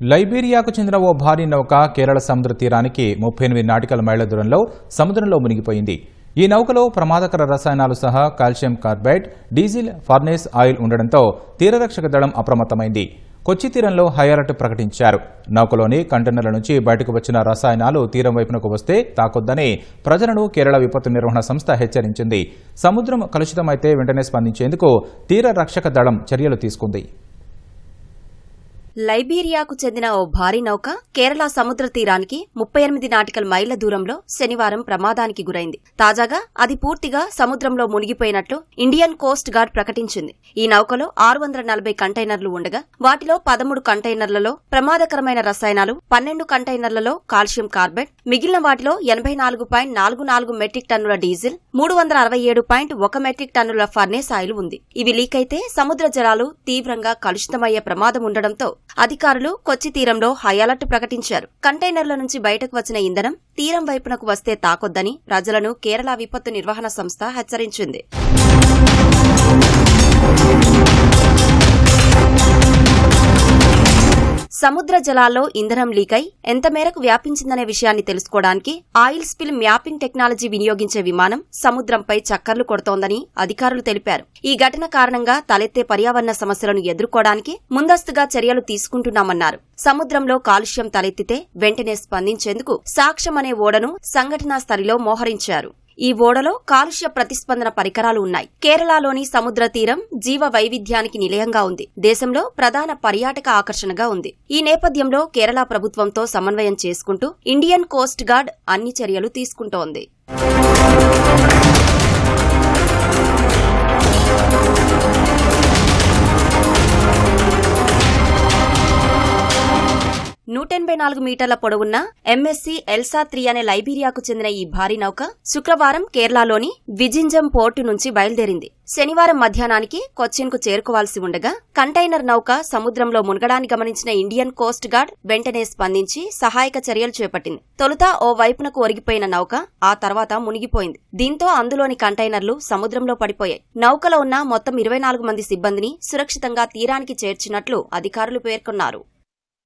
లైబీరియాకు చెందిన ఓ భారీ నౌక కేరళ సముద్ర తీరానికి ముప్పై ఎనిమిది నాటికల మైళ్ళ దూరంలో సముద్రంలో మునిగిపోయింది. ఈ నౌకలో ప్రమాదకర రసాయనాలు సహా calcium carbide diesel furnace oil ఉండడంతో తీరరక్షక దళం అప్రమత్తమైంది. కొచ్చి తీరంలో హై అలర్ట్ ప్రకటించారు. నౌకలోని కంటైనర్ల నుంచి బయటకు వచ్చిన రసాయనాలు తీరం వైపునకు వస్తే తాకొద్దని ప్రజలను కేరళ విపత్తు నిర్వహణ సంస్థ హెచ్చరించింది. సముద్రం కలుషితమైతే వెంటనే స్పందించేందుకు తీర రక్షక దళం చర్యలు తీసుకుంది. లైబీరియాకు చెందిన ఓ భారీ నౌక కేరళ సముద్ర తీరానికి ముప్పై ఎనిమిది నాటికల్ మైళ్ళ దూరంలో శనివారం ప్రమాదానికి గురైంది. తాజాగా అది పూర్తిగా సముద్రంలో మునిగిపోయినట్లు ఇండియన్ కోస్ట్ గార్డ్ ప్రకటించింది. ఈ నౌకలో ఆరు వందల నలభై కంటైనర్లు ఉండగా వాటిలో పదమూడు కంటైనర్లలో ప్రమాదకరమైన రసాయనాలు పన్నెండు కంటైనర్లలో కాల్షియం కార్బైడ్ మిగిలిన వాటిలో ఎనభై నాలుగు పాయింట్ నాలుగు నాలుగు మెట్రిక్ టన్నుల డీజిల్ మూడు వందల అరవై ఏడు పాయింట్ ఒక మెట్రిక్ టన్నుల ఫర్నేస్ ఆయిల్ ఉంది. ఇవి లీక్ అయితే సముద్ర జలాలు తీవ్రంగా కలుషితమయ్యే ప్రమాదం ఉండడంతో అధికారులు కొచ్చి తీరంలో హై అలర్ట్ ప్రకటించారు. కంటైనర్ల నుంచి బయటకు వచ్చిన ఇంధనం తీరం వైపునకు వస్తే తాకొద్దని ప్రజలను కేరళ విపత్తు నిర్వహణ సంస్థ హెచ్చరించింది. సముద్ర జలాల్లో ఇంధనం లీకై ఎంత మేరకు వ్యాపించిందనే విషయాన్ని తెలుసుకోవడానికి ఆయిల్ స్పిల్ మ్యాపింగ్ టెక్నాలజీ వినియోగించే విమానం సముద్రంపై చక్కర్లు కొడుతోందని అధికారులు తెలిపారు. ఈ ఘటన కారణంగా తలెత్తే పర్యావరణ సమస్యలను ఎదుర్కోవడానికి ముందస్తుగా చర్యలు తీసుకుంటున్నామన్నారు. సముద్రంలో కాలుష్యం తలెత్తితే వెంటనే స్పందించేందుకు సాక్ష్యం అనే ఓడను సంఘటనా స్థలిలో మోహరించారు. ఈ ఓడలో కాలుష్య ప్రతిస్పందన పరికరాలు ఉన్నాయి. కేరళలోని సముద్ర తీరం జీవ వైవిధ్యానికి నిలయంగా ఉంది. దేశంలో ప్రధాన పర్యాటక ఆకర్షణగా ఉంది. ఈ నేపథ్యంలో కేరళ ప్రభుత్వంతో సమన్వయం చేసుకుంటూ ఇండియన్ కోస్ట్ గార్డ్ అన్ని చర్యలు తీసుకుంటోంది. నూట ఎనభై నాలుగు మీటర్ల పొడవున్న ఎంఎస్సీ ఎల్సా త్రీ అనే లైబీరియాకు చెందిన ఈ భారీ నౌక శుక్రవారం కేరళలోని విజింజం పోర్టు నుంచి బయలుదేరింది. శనివారం మధ్యాహ్నానికి కొచ్చిన్కు చేరుకోవాల్సి ఉండగా కంటైనర్ నౌక సముద్రంలో మునగడాన్ని గమనించిన ఇండియన్ కోస్ట్ గార్డ్ వెంటనే స్పందించి సహాయక చర్యలు చేపట్టింది. తొలుత ఓ వైపునకు ఒరిగిపోయిన నౌక ఆ తర్వాత మునిగిపోయింది. దీంతో అందులోని కంటైనర్లు సముద్రంలో పడిపోయాయి. నౌకలో ఉన్న మొత్తం ఇరవై నాలుగు మంది సిబ్బందిని సురక్షితంగా తీరానికి చేర్చినట్లు అధికారులు పేర్కొన్నారు.